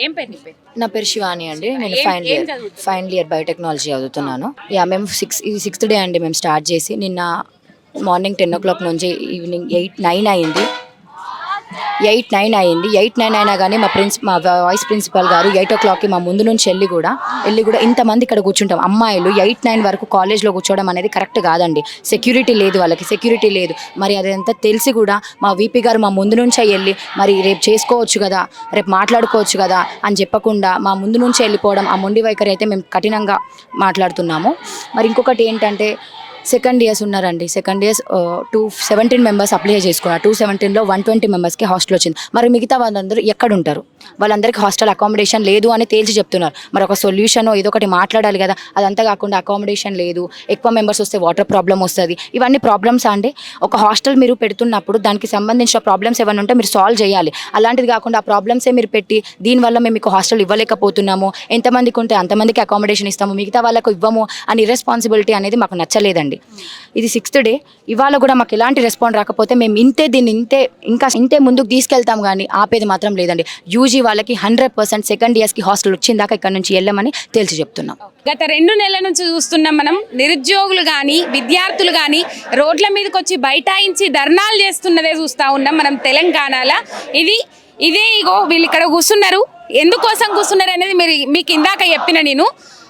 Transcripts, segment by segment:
ఏం పేరు నీ పేరు? నా పేరు శివాని అండి. నేను ఏం- ఫైనల్ ఏం ఇయర్ చదువుతున్నావు? ఫైనల్ ఇయర్ బయోటెక్నాలజీ చదువుతున్నాను. యా మేము సిక్స్ ఈ సిక్స్త్ డే అండి మేము స్టార్ట్ చేసి. నిన్న మార్నింగ్ టెన్ ఓ క్లాక్ నుంచి ఈవినింగ్ ఎయిట్ నైన్ అయింది. ఎయిట్ నైన్ అయింది ఎయిట్ నైన్ అయినా కానీ మా ప్రిన్స్ మా వైస్ ప్రిన్సిపల్ గారు ఎయిట్ ఓ క్లాక్కి మా ముందు నుంచి వెళ్ళి కూడా వెళ్ళి కూడా ఇంతమంది ఇక్కడ కూర్చుంటాం. అమ్మాయిలు ఎయిట్ నైన్ వరకు కాలేజ్లో కూర్చోవడం అనేది కరెక్ట్ కాదండి. సెక్యూరిటీ లేదు వాళ్ళకి సెక్యూరిటీ లేదు. మరి అదంతా తెలిసి కూడా మా వీపీ గారు మా ముందు నుంచే వెళ్ళి మరి రేపు చేసుకోవచ్చు కదా రేపు మాట్లాడుకోవచ్చు కదా అని చెప్పకుండా మా ముందు నుంచే వెళ్ళిపోవడం ఆ మొండి వైఖరి అయితే మేము కఠినంగా మాట్లాడుతున్నాము. మరి ఇంకొకటి ఏంటంటే సెకండ్ ఇయర్స్ ఉన్నారండి. Second years two seventeen members apply చేసుకున్నారు. టూ సెవెంటీన్లో వన్ ట్వంటీ మెంబర్స్కి హాస్టల్ వచ్చింది. మరి మిగతా వాళ్ళందరూ ఎక్కడ ఉంటారు? వాళ్ళందరికీ హాస్టల్ అకామిడేషన్ లేదు అని తేల్చి చెప్తున్నారు. మరి ఒక సొల్యూషన్ ఏదో ఒకటి మాట్లాడాలి కదా. అదంతా కాకుండా అకామిడేషన్ లేదు. ఎక్కువ మెంబర్స్ వస్తే వాటర్ ప్రాబ్లం వస్తుంది. ఇవన్నీ ప్రాబ్లమ్స్ అండి? ఒక హాస్టల్ మీరు పెడుతున్నప్పుడు దానికి సంబంధించిన ప్రాబ్లమ్స్ ఏమైనా ఉంటే మీరు సాల్వ్ చేయాలి. అలాంటిది కాకుండా ఆ ప్రాబ్లమ్సే మీరు పెట్టి దీనివల్ల మేము మీకు హాస్టల్ ఇవ్వలేకపోతున్నాము. ఎంతమందికి ఉంటే అంతమందికి అకామిడేషన్ ఇస్తాము. మిగతా వాళ్ళకు ఇవ్వము అని ఇర్రెస్పాన్సిబిలిటీ అనేది మాకు నచ్చలేదండి. ఇది సిక్స్త్ డే ఇవాళ కూడా మాకు ఎలాంటి రెస్పాండ్ రాకపోతే మేము ఇంతే దీన్ని ఇంతే ఇంకా ఇంతే ముందుకు తీసుకెళ్తాం కానీ ఆపేది మాత్రం లేదండి. యూజీ వాళ్ళకి హండ్రెడ్ పర్సెంట్ సెకండ్ ఇయర్స్కి హాస్టల్ వచ్చిందాక ఇక్కడ నుంచి వెళ్ళమని తేల్చి చెప్తున్నాం. గత రెండు నెలల నుంచి చూస్తున్నాం మనం నిరుద్యోగులు కానీ విద్యార్థులు కానీ రోడ్ల మీదకి వచ్చి బైఠాయించి ధర్నాలు చేస్తున్నదే చూస్తూ ఉన్నాం మనం తెలంగాణలో. ఇది ఇదే ఇగో వీళ్ళు ఇక్కడ కూర్చున్నారు. ఎందుకోసం కూర్చున్నారు అనేది మీరు మీకు ఇందాక చెప్పిన నేను.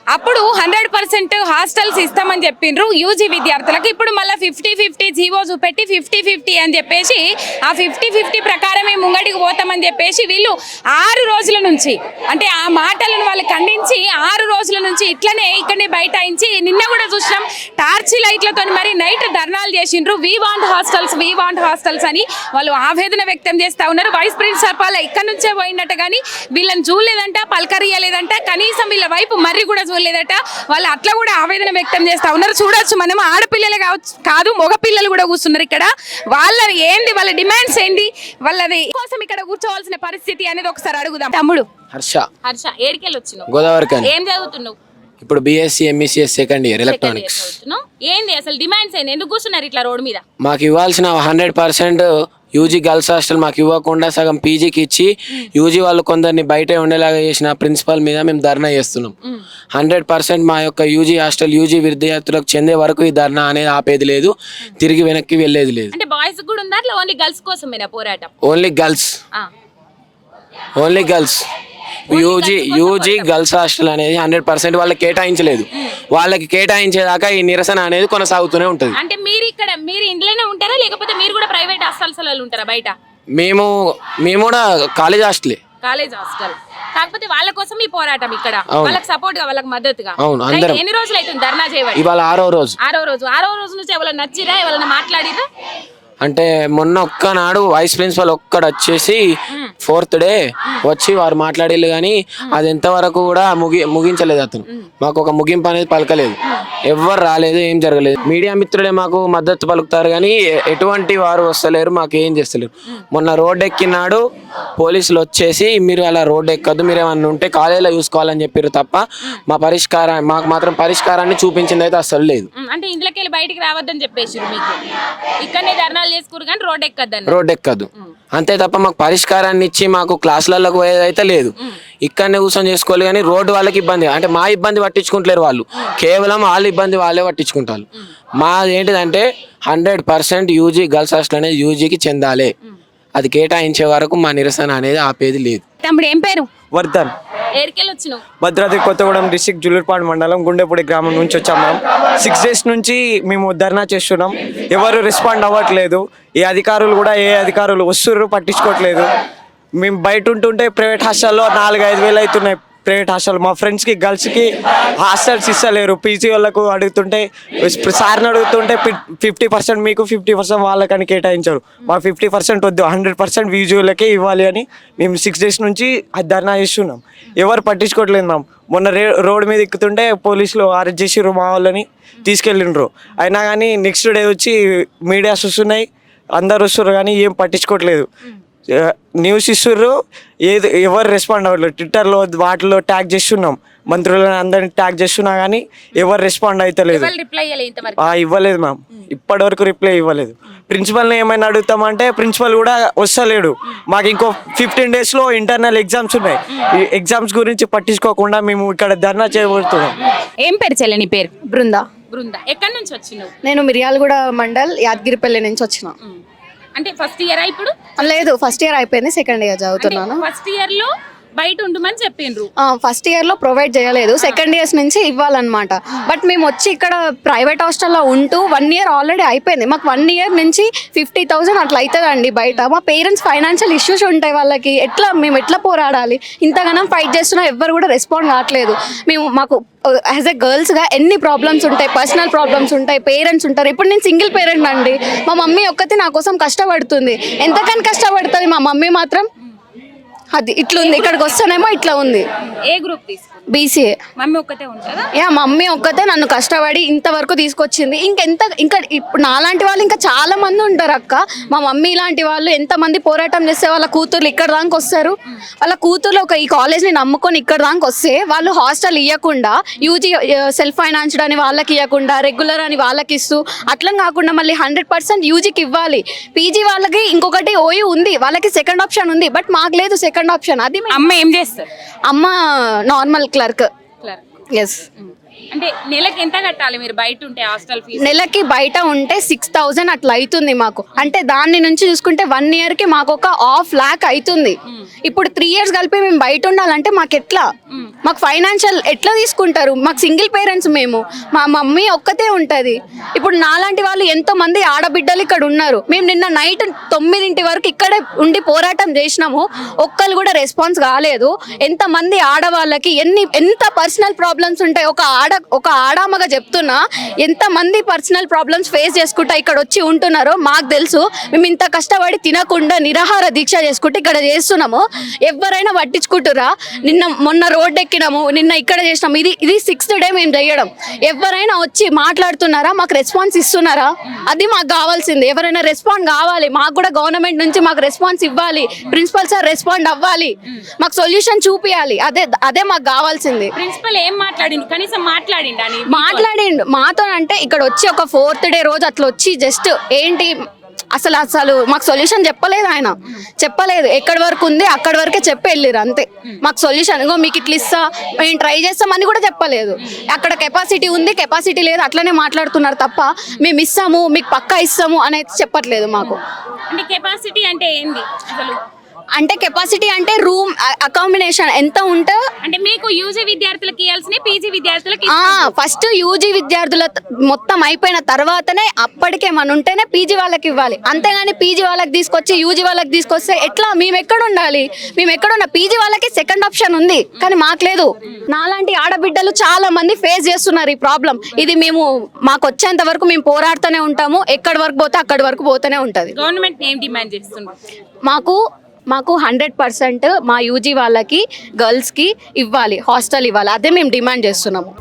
అప్పుడు హండ్రెడ్ పర్సెంట్ హాస్టల్స్ ఇస్తామని చెప్పిండ్రు యూజీ విద్యార్థులకు. ఇప్పుడు మళ్ళీ ఫిఫ్టీ ఫిఫ్టీ జీవో చూపెట్టి ఫిఫ్టీ ఫిఫ్టీ అని చెప్పేసి ఆ ఫిఫ్టీ ఫిఫ్టీ ప్రకారమే ముంగడికి పోతామని చెప్పేసి వీళ్ళు ఆరు రోజుల నుంచి అంటే ఆ మాటలను వాళ్ళు ఖండించి ఆరు రోజుల నుంచి ఇట్లనే ఇక్కడనే బైఠాయించి నిన్న కూడా చూసినాం టార్చి లైట్లతో మరి నైట్ ధర్నాలు చేసిండ్రు. We want hostels we want hostels అని వాళ్ళు ఆవేదన వ్యక్తం చేస్తా ఉన్నారు. వైస్ ప్రిన్సిపాల్ ఇక్కడ నుంచే పోయినట్టు కానీ వీళ్ళని చూడలేదంట పలకరియలేదంట కనీసం వీళ్ళ వైపు మర్రి కూడా చూడలేదట వాళ్ళు అట్లా కూడా ఆవేదన వ్యక్తం చేస్తా ఉన్నారు. చూడొచ్చు మనం ఆడపిల్లలు కావచ్చు కాదు మగ పిల్లలు కూడా కూర్చున్నారు ఇక్కడ. వాళ్ళ ఏంది? వాళ్ళ డిమాండ్స్ ఏంది? వాళ్ళది కోసం ఇక్కడ కూర్చోవాల్సిన పరిస్థితి అనేది ఒకసారి అడుగుదాం. తమ్ముడు. హర్ష. హర్ష ఏడికెళ్ళి వచ్చినావు? గోదావరి ఏం చదువుతున్నావు? ఇప్పుడు BSc MECS second year electronics చదువుతున్నావు? ఏంది? అసలు డిమాండ్స్ ఏంది? ఎందుకు కూర్చున్నారు ఇట్లా రోడ్ మీద? మాకు ఇవ్వాల్సిన hundred percent UG girls hostel మాకు ఇవ్వకుండా సగం పీజీకి ఇచ్చి యూజీ వాళ్ళు కొందరిని బయట ఉండేలాగా చేసిన ప్రిన్సిపల్ మీద మేము ధర్నా చేస్తున్నాం. హండ్రెడ్ పర్సెంట్ మా యొక్క యూజీ హాస్టల్ యూజీ విద్యార్థులకు చెందే వరకు ఈ ధర్నా అనేది ఆపేది లేదు. తిరిగి వెనక్కి వెళ్ళేది లేదు. అంటే బాయ్స్ కూడా ఉందా? ఓన్లీ గర్ల్స్ కోసమేనా పోరాటం? Only girls. Only girls UG UG girls hostel అనేది హండ్రెడ్ పర్సెంట్ వాళ్ళకి కేటాయించలేదు. వాళ్ళకి కేటాయించేదాకా ఈ నిరసన అనేది కొనసాగుతూనే ఉంటుంది. అంటే మీరు ఇక్కడ మీరు ఇంట్లోనే ఉంటారా? లేకపోతే మీరు కూడా ప్రైవేట్ హాస్టల్స్లలో ఉంటారా బయట? మేము మేము కూడా కాలేజ్ హాస్టలే. College hostel. కాకపోతే వాళ్ళ కోసం ఈ పోరాటం ఇక్కడ. వాళ్ళకి సపోర్ట్గా వాళ్ళకి మద్దతుగా. అవును? అందరం. ఎన్ని రోజులు అవుతుంది ధర్నా చేయబడి? ఇవాళ ఆరో రోజు. ఆరో రోజు. ఆరో రోజు నుంచి ఎవరైనా నచ్చిరా? ఎవరైనా మాట్లాడిరా? అంటే మొన్న ఒక్కనాడు వైస్ ప్రిన్సిపల్ ఒక్కడు వచ్చేసి ఫోర్త్ డే వచ్చి వారు మాట్లాడేళ్ళు కానీ అది ఎంతవరకు కూడా ముగి ముగించలేదు అతను. మాకు ఒక ముగింపు అనేది పలకలేదు. ఎవ్వరు రాలేదు ఏం జరగలేదు. మీడియా మిత్రులే మాకు మద్దతు పలుకుతారు కానీ ఎటువంటి వారు వస్తలేరు మాకు ఏం చేస్తలేరు. మొన్న రోడ్ ఎక్కినాడు పోలీసులు వచ్చేసి మీరు అలా రోడ్ ఎక్కద్దు మీరు ఏమన్నా ఉంటే కాలేజీలో చూసుకోవాలని చెప్పారు తప్ప మా పరిష్కారం మాకు మాత్రం పరిష్కారాన్ని చూపించింది అయితే అసలు లేదు. అంటే ఇంట్లోకి వెళ్ళి బయటికి రావద్దని చెప్పేసి ఇక్కడనే ధర్నాలు చేసుకురు కానీ రోడ్ ఎక్కద్దని. రోడ్ ఎక్కదు. అంతే తప్ప మాకు పరిష్కారాన్ని ఇచ్చి మాకు క్లాసులలో పోయేదైతే లేదు. ఇక్కడనే కూర్చొని చేసుకోవాలి కానీ రోడ్డు వాళ్ళకి ఇబ్బంది. అంటే మా ఇబ్బంది పట్టించుకుంటలేరు వాళ్ళు. కేవలం వాళ్ళ ఇబ్బంది వాళ్ళే పట్టించుకుంటారు. మా ఏంటిదంటే hundred percent UG girls hostel అనేది యూజీకి చెందాలి. అది కేటాయించే వరకు మా నిరసన అనేది ఆపేది లేదు. తమ్ముడు ఏం పేరు? వర్ధన్ భద్రాద్రి కొత్తగూడెం డిస్టిక్ జులూర్పాడు మండలం గుండెపూడి గ్రామం నుంచి వచ్చాం మేము సిక్స్ డేస్ నుంచి మేము ధర్నా చేస్తున్నాం. ఎవరు రెస్పాండ్ అవ్వట్లేదు. ఏ అధికారులు కూడా ఏ అధికారులు వస్తుర్రు పట్టించుకోవట్లేదు మేము బయట ఉంటుంటే ప్రైవేట్ హాస్టల్లో నాలుగు ఐదు వేలు అవుతున్నాయి. Private hostel. మా ఫ్రెండ్స్కి గర్ల్స్కి హాస్టల్స్ ఇస్తలేరు. పీజీ వాళ్ళకు అడుగుతుంటే సార్ని అడుగుతుంటే ఫిఫ్టీ పర్సెంట్ మీకు ఫిఫ్టీ పర్సెంట్ వాళ్ళకని కేటాయించారు. మా ఫిఫ్టీ పర్సెంట్ వద్దు హండ్రెడ్ పర్సెంట్ విజువలకే ఇవ్వాలి అని మేము సిక్స్ డేస్ నుంచి ధర్నా చేస్తున్నాం. ఎవరు పట్టించుకోవట్లేదు మ్యామ్. మొన్న రే రోడ్ మీద ఎక్కుతుంటే పోలీసులు అరెస్ట్ చేసిర్రు మా వాళ్ళని తీసుకెళ్ళిండ్రు. అయినా కానీ నెక్స్ట్ డే వచ్చి మీడియాస్ వస్తున్నాయి అందరు వస్తున్నారు కానీ ఏం పట్టించుకోవట్లేదు. న్యూస్ ఇస్తుర్రు. ఏది ఎవరు రెస్పాండ్ అవ్వట్లేదు. ట్విట్టర్లో వాటిలో ట్యాగ్ చేస్తున్నాం. మంత్రులను అందరిని ట్యాగ్ చేస్తున్నా కానీ ఎవరు రెస్పాండ్ అవుతలేదు ఇవ్వలేదు ఇంతవరకు? ఆ, ఇవ్వలేదు మ్యామ్ ఇప్పటి వరకు రిప్లై ఇవ్వలేదు. ప్రిన్సిపల్ని ఏమైనా అడుగుతామంటే ప్రిన్సిపల్ కూడా వస్తలేడు. మాకు ఇంకో ఫిఫ్టీన్ డేస్లో ఇంటర్నల్ ఎగ్జామ్స్ ఉన్నాయి. ఈ ఎగ్జామ్స్ గురించి పట్టించుకోకుండా మేము ఇక్కడ ధర్నా చేయబడుతున్నాం ఏం పేరు చెల్లె నీ పేరు? బృందా. బృంద. ఎక్కడి నుంచి వచ్చినావు? నేను మిర్యాలగూడ మండల్ యాదగిరిపల్లి నుంచి వచ్చిన. అంటే ఫస్ట్ ఇయర్ ఇప్పుడు? లేదు ఫస్ట్ ఇయర్ అయిపోయింది సెకండ్ ఇయర్ చదువుతున్నాను. ఫస్ట్ ఇయర్లో బయట ఉండమని చెప్పిండ్రు. ఫస్ట్ ఇయర్లో ప్రొవైడ్ చేయలేదు. సెకండ్ ఇయర్స్ నుంచి ఇవ్వాలన్నమాట. బట్ మేము వచ్చి ఇక్కడ ప్రైవేట్ హాస్టల్లో ఉంటూ వన్ ఇయర్ ఆల్రెడీ అయిపోయింది. మాకు వన్ ఇయర్ నుంచి ఫిఫ్టీ థౌసండ్ అట్లా అవుతుందండి బయట. మా పేరెంట్స్ ఫైనాన్షియల్ ఇష్యూస్ ఉంటాయి వాళ్ళకి. ఎట్లా మేము ఎట్లా పోరాడాలి? ఇంతగానం ఫైట్ చేస్తున్నా ఎవ్వరు కూడా రెస్పాండ్ కావట్లేదు. మేము మాకు యాజ్ ఎ గర్ల్స్గా ఎన్ని ప్రాబ్లమ్స్ ఉంటాయి? పర్సనల్ ప్రాబ్లమ్స్ ఉంటాయి. పేరెంట్స్ ఉంటారు. ఇప్పుడు నేను సింగిల్ పేరెంట్ అండి. మా మమ్మీ ఒక్కతే నా కోసం కష్టపడుతుంది. ఎంతకని కష్టపడుతుంది మా మమ్మీ మాత్రం? అది ఇట్లుంది ఇక్కడికి వస్తేనేమో ఇట్లా ఉంది. ఏ గ్రూప్ తీసుకున్నావు బీసీఏ మమ్మీ ఒక్కతే ఉంటుందా? యా మమ్మీ ఒక్కతే నన్ను కష్టపడి ఇంతవరకు తీసుకొచ్చింది. ఇంకెంత ఇంకా ఇప్పుడు నాలాంటి వాళ్ళు ఇంకా చాలా మంది ఉంటారు అక్క. మా మమ్మీ లాంటి వాళ్ళు ఎంతమంది పోరాటం చేస్తే వాళ్ళ కూతుర్లు ఇక్కడ దాకా వస్తారు. వాళ్ళ కూతుర్లు ఒక ఈ కాలేజ్ని నమ్ముకొని ఇక్కడ దాకా వస్తే వాళ్ళు హాస్టల్ ఇవ్వకుండా యూజీ సెల్ఫ్ ఫైనాన్స్డ్ అని వాళ్ళకి ఇవ్వకుండా రెగ్యులర్ అని వాళ్ళకి ఇస్తూ అట్లా కాకుండా మళ్ళీ హండ్రెడ్ పర్సెంట్ యూజీకి ఇవ్వాలి. పీజీ వాళ్ళకి ఇంకొకటి ఓయూ ఉంది. వాళ్ళకి సెకండ్ ఆప్షన్ ఉంది. బట్ మాకు లేదు సెకండ్ ఆప్షన్ అది మేము- అమ్మ ఏం చేస్తారు అమ్మ నార్మల్ క్లర్క్ క్లర్క్ ఎస్ అంటే నెలకి ఎంత కట్టాలి మీరు బయట ఉంటే హాస్టల్ ఫీజు? నెలకి బయట ఉంటే సిక్స్ థౌజండ్ అట్లా అవుతుంది మాకు. అంటే దాని నుంచి చూసుకుంటే వన్ ఇయర్కి మాకు ఒక హాఫ్ ల్యాక్ అవుతుంది ఇప్పుడు త్రీ ఇయర్స్ కలిపి మేము బయట ఉండాలంటే మాకు ఎట్లా? మాకు ఫైనాన్షియల్ ఎట్లా తీసుకుంటారు? మాకు సింగిల్ పేరెంట్స్ మేము. మా మమ్మీ ఒక్కతే ఉంటది. ఇప్పుడు నాలాంటి వాళ్ళు ఎంతో మంది ఆడబిడ్డలు ఇక్కడ ఉన్నారు. మేము నిన్న నైట్ తొమ్మిదింటి వరకు ఇక్కడే ఉండి పోరాటం చేసినాము. ఒక్కరు కూడా రెస్పాన్స్ కాలేదు. ఎంత మంది ఆడవాళ్ళకి ఎన్ని ఎంత పర్సనల్ ప్రాబ్లమ్స్ ఉంటాయి? ఒక ఆడ ఒక ఆడామగా చెప్తున్నా ఎంత మంది పర్సనల్ ప్రాబ్లమ్స్ ఫేస్ చేసుకుంటా ఇక్కడ వచ్చి ఉంటున్నారో మాకు తెలుసు. మేము ఇంత కష్టపడి తినకుండా నిరాహార దీక్ష చేసుకుంటే ఇక్కడ చేస్తున్నాము. ఎవరైనా పట్టించుకుంటురా? నిన్న మొన్న రోడ్ ఎక్కినాము నిన్న ఇక్కడ చేసినాము. ఇది ఇది సిక్స్త్ డే మేము చేయడం. ఎవరైనా వచ్చి మాట్లాడుతున్నారా? మాకు రెస్పాన్స్ ఇస్తున్నారా? అది మాకు కావాల్సింది. ఎవరైనా రెస్పాండ్ కావాలి. మాకు కూడా గవర్నమెంట్ నుంచి మాకు రెస్పాన్స్ ఇవ్వాలి. ప్రిన్సిపల్ సార్ రెస్పాండ్ అవ్వాలి. మాకు సొల్యూషన్ చూపించాలి అదే అదే మాకు కావాల్సింది. ప్రిన్సిపల్ ఏం మాట్లాడింది కనీసం మాట్లాడిండా మాట్లాడిండు. మాతో అంటే ఇక్కడ వచ్చి ఒక ఫోర్త్ డే రోజు అట్లా వచ్చి జస్ట్ ఏంటి అసలు అసలు మాకు సొల్యూషన్ చెప్పలేదు ఆయన. చెప్పలేదు. ఎక్కడి వరకు ఉంది అక్కడి వరకే చెప్పి వెళ్ళారు అంతే. మాకు సొల్యూషన్ ఇంకో మీకు ఇట్లా ఇస్తా మేము ట్రై చేస్తామని కూడా చెప్పలేదు. అక్కడ కెపాసిటీ ఉంది కెపాసిటీ లేదు అట్లనే మాట్లాడుతున్నారు తప్ప మేము ఇస్తాము మీకు పక్కా ఇస్తాము అనేది చెప్పట్లేదు మాకు. అంటే కెపాసిటీ అంటే ఏంది అసలు? అంటే కెపాసిటీ అంటే రూమ్ అకామిడేషన్ ఎంత ఉంటే అంటే మీకు యూజీ విద్యార్థులకు ఇవ్వాల్సిన పీజీ విద్యార్థులకి ఫస్ట్ యూజీ విద్యార్థుల మొత్తం అయిపోయిన తర్వాతనే అప్పటికే మన ఉంటేనే పీజీ వాళ్ళకి ఇవ్వాలి. అంతేగాని పీజీ వాళ్ళకి తీసుకొచ్చి యూజీ వాళ్ళకి తీసుకొస్తే ఎట్లా? మేము ఎక్కడ ఉండాలి? మేము ఎక్కడ ఉన్న పీజీ వాళ్ళకి సెకండ్ ఆప్షన్ ఉంది. కానీ మాకు లేదు. నాలాంటి ఆడబిడ్డలు చాలా మంది ఫేస్ చేస్తున్నారు ఈ ప్రాబ్లం ఇది మేము మాకు వచ్చేంత వరకు మేము పోరాడుతూనే ఉంటాము. ఎక్కడి వరకు పోతే అక్కడి వరకు పోతూనే ఉంటుంది. గవర్నమెంట్ ఏం డిమాండ్ చేస్తుంది? మాకు మాకు హండ్రెడ్ పర్సెంట్ మా యూజీ వాళ్ళకి గర్ల్స్కి ఇవ్వాలి హాస్టల్ ఇవ్వాలి. అదే మేము డిమాండ్ చేస్తున్నాము.